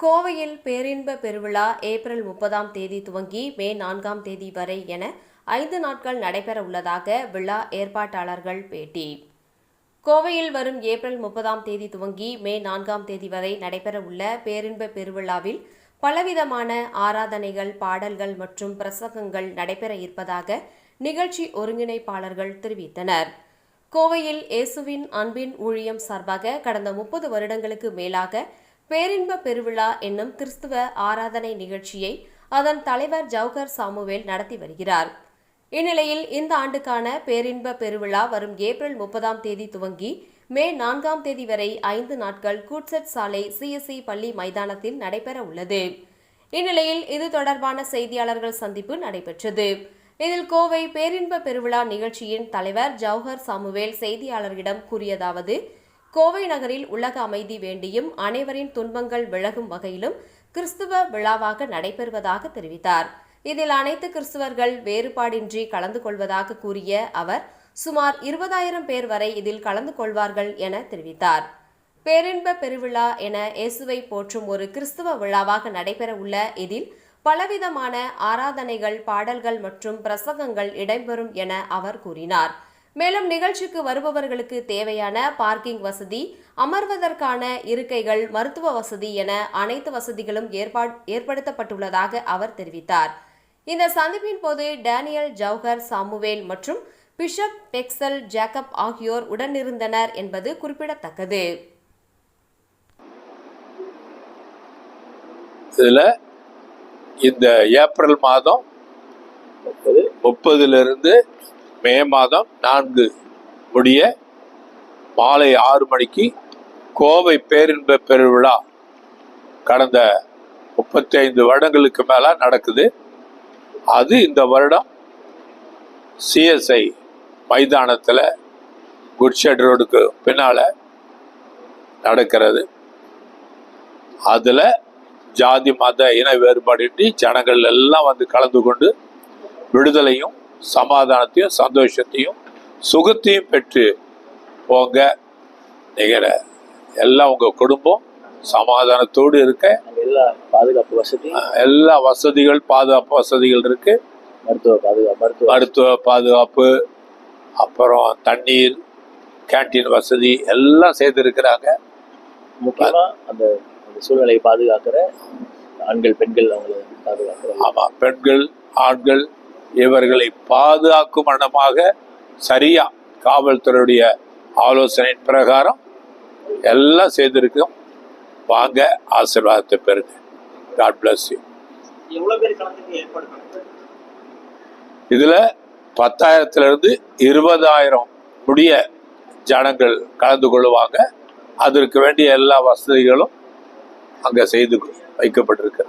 கோவையில் பேரின்ப பெருவிழா ஏப்ரல் முப்பதாம் தேதி துவங்கி மே நான்காம் தேதி வரை என ஐந்து நாட்கள் நடைபெற உள்ளதாக விழா ஏற்பாட்டாளர்கள் பேட்டி. கோவையில் வரும் ஏப்ரல் முப்பதாம் தேதி துவங்கி மே நான்காம் தேதி வரை நடைபெற உள்ள பேரின்ப பெருவிழாவில் பலவிதமான ஆராதனைகள் பாடல்கள் மற்றும் பிரசங்கங்கள் நடைபெற இருப்பதாக நிகழ்ச்சி ஒருங்கிணைப்பாளர்கள் தெரிவித்தனர். கோவையில் இயேசுவின் அன்பின் ஊழியம் சார்பாக கடந்த முப்பது வருடங்களுக்கு மேலாக பேரின்ப பெருவிழா என்னும் கிறிஸ்துவ ஆராதனை நிகழ்ச்சியை அதன் தலைவர் ஜவஹர் சாமுவேல் நடத்தி வருகிறார். இந்நிலையில் இந்த ஆண்டுக்கான பேரின்ப பெருவிழா வரும் ஏப்ரல் முப்பதாம் தேதி துவங்கி மே நான்காம் தேதி வரை ஐந்து நாட்கள் கூட்செட் சாலை சிஎஸ்சி பள்ளி மைதானத்தில் நடைபெற உள்ளது. இந்நிலையில் இது தொடர்பான செய்தியாளர்கள் சந்திப்பு நடைபெற்றது. இதில் கோவை பேரின்ப பெருவிழா நிகழ்ச்சியின் தலைவர் ஜவஹர் சாமுவேல் செய்தியாளர்களிடம் கூறியதாவது கோவை நகரில் உலக அமைதி வேண்டியும் அனைவரின் துன்பங்கள் விலகும் வகையிலும் கிறிஸ்துவ விழாவாக நடைபெறுவதாக தெரிவித்தார். இதில் அனைத்து கிறிஸ்துவர்கள் வேறுபாடின்றி கலந்து கொள்வதாக கூறிய அவர் சுமார் இருபதாயிரம் பேர் வரை இதில் கலந்து கொள்வார்கள் என தெரிவித்தார். பேரின்ப பெருவிழா என இயேசுவை போற்றும் ஒரு கிறிஸ்துவ விழாவாக நடைபெற உள்ள இதில் பலவிதமான ஆராதனைகள் பாடல்கள் மற்றும் பிரசங்கங்கள் இடம்பெறும் என அவர் கூறினார். மேலும் நிகழ்ச்சிக்கு வருபவர்களுக்கு தேவையான பார்க்கிங் வசதி அமர்வதற்கான இருக்கைகள் மருத்துவ வசதி என அனைத்து வசதிகளும் ஏற்பாடு ஏற்படுத்தப்பட்டுள்ளதாக அவர் தெரிவித்தார். இந்த சந்திப்பின் போது டேனியல் ஜவஹர் சாமுவேல் மற்றும் பிஷப் பெக்சல் ஜேக்கப் ஆகியோர் உடனிருந்தனர் என்பது குறிப்பிடத்தக்கது. இதில் இந்த ஏப்ரல் மாதம் முப்பதுலேருந்து மே மாதம் நான்கு முடிய மாலை ஆறு மணிக்கு கோவை பேரின்ப பெருவிழா கடந்த முப்பத்தி ஐந்து வருடங்களுக்கு மேலே நடக்குது. அது இந்த வருடம் சிஎஸ்ஐ மைதானத்தில் குட்ஷெட் ரோடுக்கு பின்னால் நடக்கிறது. அதில் ஜாதி மத இன வேறுபாடின்றி ஜனங்கள் எல்லாம் வந்து கலந்து கொண்டு விடுதலையும் சமாதானத்தையும் சந்தோஷத்தையும் சுகத்தையும் பெற்று போங்க. நிகழ எல்லாம் உங்கள் குடும்பம் சமாதானத்தோடு இருக்க. எல்லா பாதுகாப்பு வசதி. எல்லா வசதிகள் பாதுகாப்பு வசதிகள் இருக்கு. மருத்துவ பாதுகாப்பு மருத்துவ பாதுகாப்பு அப்புறம் தண்ணீர் கேண்டீன் வசதி எல்லாம் செய்திருக்கிறாங்க முக்கியமா அந்த அந்த சூழ்நிலையை பாதுகாக்கிற ஆண்கள் பெண்கள் அவங்களை பாதுகாக்கிற. ஆமாம் பெண்கள் ஆண்கள் இவர்களை பாதுகாக்கும் வண்ணமாக சரியா காவல்துறையுடைய ஆலோசனையின் பிரகாரம் எல்லாம் செய்திருக்கோம். வாங்க ஆசீர்வாதத்தை பெறுங்க. காட் bless யூ இதுல பத்தாயிரத்துல இருந்து இருபதாயிரம் முடிய ஜனங்கள் கலந்து கொள்வாங்க அதற்கு வேண்டிய எல்லா வசதிகளும் அங்க செய்து வைக்கப்பட்டிருக்கு.